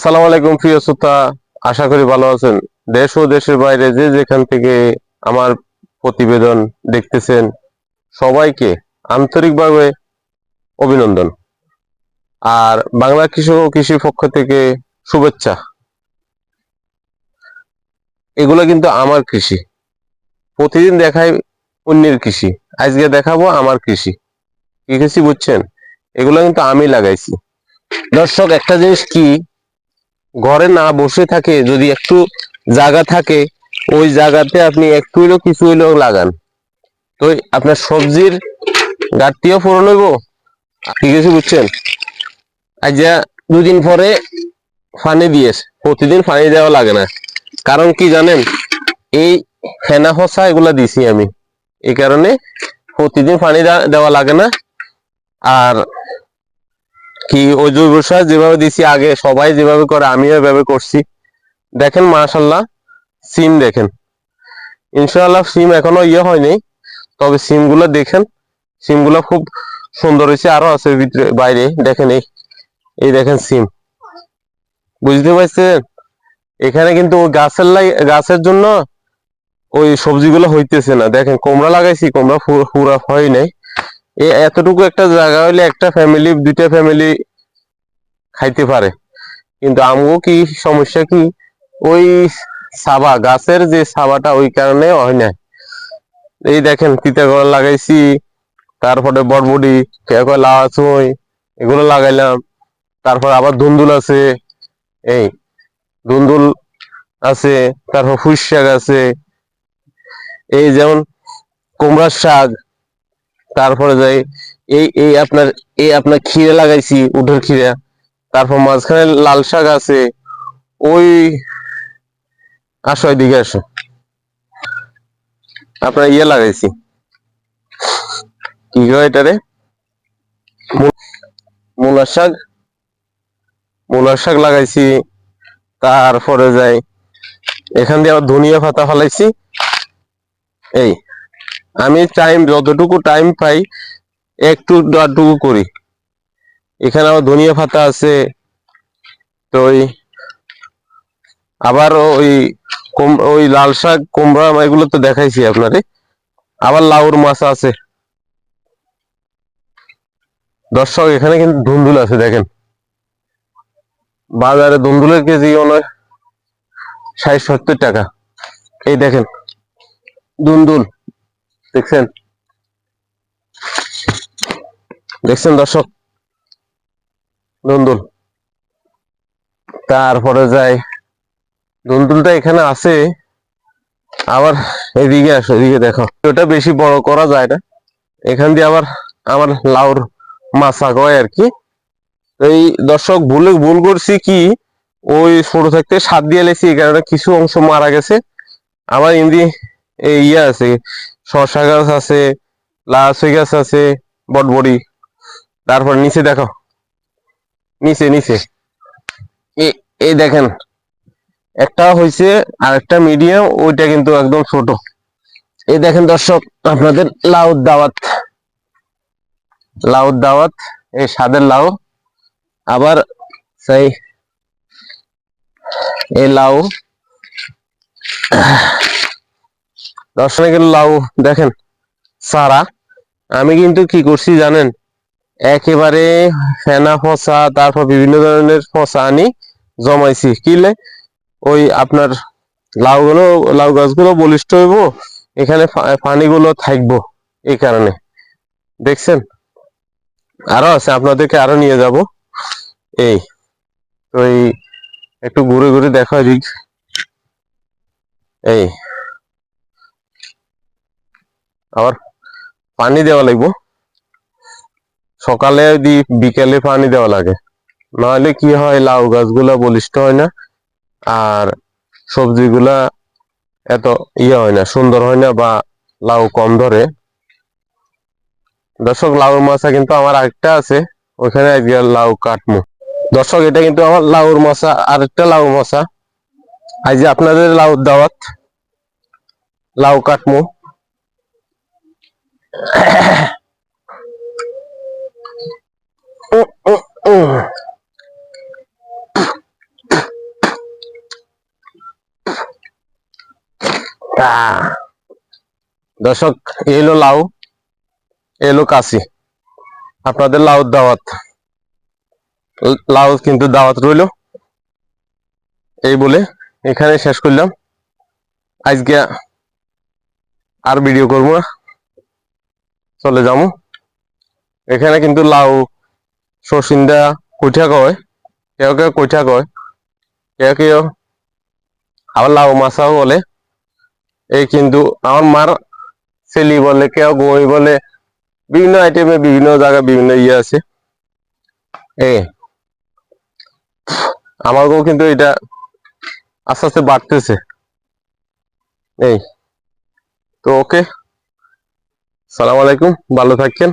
আসসালামু আলাইকুম প্রিয় শ্রোতা। আশা করি ভালো আছেন। দেশ ও দেশের বাইরে যে যেখান থেকে আমার প্রতিবেদন দেখতেছেন, সবাইকে আন্তরিকভাবে অভিনন্দন। আর বাংলা কৃষক ও কৃষি পক্ষ থেকে শুভেচ্ছা। এগুলো কিন্তু আমার কৃষি। প্রতিদিন দেখাই অন্যের কৃষি। আজকে দেখাবো আমার কৃষি। কি কৃষি বুঝছেন? এগুলো কিন্তু আমি লাগাইছি। দর্শক, একটা জিনিস কি ঘরে না বসে থাকে, যদি একটু জায়গা থাকে, ওই জায়গাতে আপনি একটু হইলেও কিছু হইলেও লাগান। তো আপনার সবজির ঘাটতিও পূরণ হইব? ঠিক আছে বুঝছেন? আজ দুদিন পরে পানি দিয়েস প্রতিদিন পানি দেওয়া লাগে না। কারণ কি জানেন? এই হেনা ফসা এগুলা দিছি আমি। এই কারণে প্রতিদিন পানি দেওয়া লাগে না। আর কি ওই জৈব সার যেভাবে দিছি আগে সবাই যেভাবে করে, আমিও এভাবে করছি। দেখেন মাশাল্লাহ সিম দেখেন। ইনশাআল্লাহ সিম এখনও ইয়ে হয়নি, তবে সিমগুলো দেখেন। সিমগুলো খুব সুন্দর হয়েছে, আরও আছে ভিতরে, বাইরে। দেখেন এই এই দেখেন সিম। বুঝতে পারছেন? এখানে কিন্তু গাছের লাই, গাছের জন্য ওই সবজিগুলো হইতেছে না। দেখেন, কোমড়া লাগাইছি, কোমড়া পু- পুরা হয় নাই। এতটুকু একটা জায়গা হইলে একটা ফ্যামিলি দুইটা ফ্যামিলি খাইতে পারে। কিন্তু আমগো কি সমস্যা কি? ওই সাবা, গাছের যে সাবাটা ওই কারণে হয় না এই দেখেন তিতা কলা লাগাইছি, তারপরে বরবডি কেউ কয় লাউ চুই এগুলো লাগাইলাম। তারপর আবার ধুন্দুল আছে, এই ধুন্দুল আছে, তারপর ফুস শাক আছে। এই যেমন কুমড়ার শাক তারপরে যাই, এই এই আপনার এই আপনার খিরে লাগাইছি উঠের খিরা তারপর মাঝখানে লাল শাক আছে, ওই আসো এদিকে আসো আপনার ইয়ে লাগাইছি। কি কয় এটারে মূলার শাক। মূলার শাক লাগাইছি, তারপরে যাই, এখান দিয়ে আবার ধনিয়া পাতা ফলাইছি। এই আমি টাইম যতটুকু টাইম পাই, একটু আধটুকু করি। এখানে আবার ধনিয়া পাতা আছে, তো ওই আবার ওই ওই লাল শাক, কুমড়া, এগুলো তো দেখাইছি আপনারে। আবার লাউর মাছ আছে। দর্শক, এখানে কিন্তু ধুন্দুল আছে, দেখেন। বাজারে ধুন্দুলের কেজি অনেক ষাট সত্তর টাকা। এই দেখেন, ধুন্দুল। দেখছেন? দেখছেন দর্শক? ধুন্দুল। তারপরে যাই। ধুন্দুলটা এখানে আছে। আবার এদিকে আসো, এদিকে দেখো। ওটা বেশি বড় করা যায় না। এখান দিয়ে আবার আমার লাউর মাছা কয় আর কি। এই দর্শক, ভুলে ভুল করছি কি? ওই ছোট থাকতে সাত দিয়ে লেছি কারণে কিছু অংশ মারা গেছে। আবার ইন্দি ইয়ে আছে। শসা গাছ আছে লাউসই গাছ আছে, বটবড়ি। তারপর নিচে দেখো। নিচে নিচে। এই দেখেন। একটা হয়েছে আর একটা মিডিয়াম ওইটা কিন্তু একদম ছোট। এই দেখেন দর্শক, আপনাদের লাউ দাওয়াত। লাউ দাওয়াত, এই স্বাদের লাউ। আবার সেই, এই লাউ। দর্শনে লাউ, দেখেন। সারা, আমি কিন্তু কি করছি জানেন? একেবারে ফেনা ফসা, তারপর বিভিন্ন ধরনের ফসা আনি, জমাইছি। কিলে ওই আপনার লাউ গুলো লাউ গাছগুলো বলিষ্ঠ হইব, এখানে পানিগুলো থাকব এই কারণে। দেখছেন? আরও আছে, আপনাদেরকে আরও নিয়ে যাব। এই, তো এই, একটু ঘুরে ঘুরে দেখা দিক এই আবার পানি দেওয়া লাগবো। সকালে দি, বিকেলে পানি দেওয়া লাগে। নাহলে কি হয়, লাউ গাছগুলা বলিষ্ঠ হয় না, আর সবজিগুলা এত ইয়ে হয় না, সুন্দর হয় না বা লাউ কম ধরে। দর্শক লাউ মাছা কিন্তু আমার আরেকটা আছে, ওইখানে আজকে লাউ কাটমু। দর্শক, এটা কিন্তু আমার লাউর মাছা আরেকটা লাউ মাছা আজ আপনাদের লাউ দাওয়াত, লাউ কাটমু! দর্শক এলো লাউ এলো কাশি। আপনাদের লাউ দাওয়াত। লাউ কিন্তু দাওয়াত রইল। এই বলে এখানে শেষ করলাম। আজকে আর ভিডিও করব না। চলে যাব এখানে কিন্তু লাউ সসিন্দা কইঠা কয়, কেউ কেউ কইঠা কয়, কেউ কেউ আবার লাউ মাছাও বলে। এই কিন্তু আমার মার সেলি বলে, কেউ গই বলে, বিভিন্ন আইটেমে বিভিন্ন জায়গায় বিভিন্ন ইয়ে আছে। এই আমাকেও কিন্তু এটা আস্তে আস্তে বাড়তেছে। এই, তো ওকে। সালাম আলাইকুম ভালো থাকেন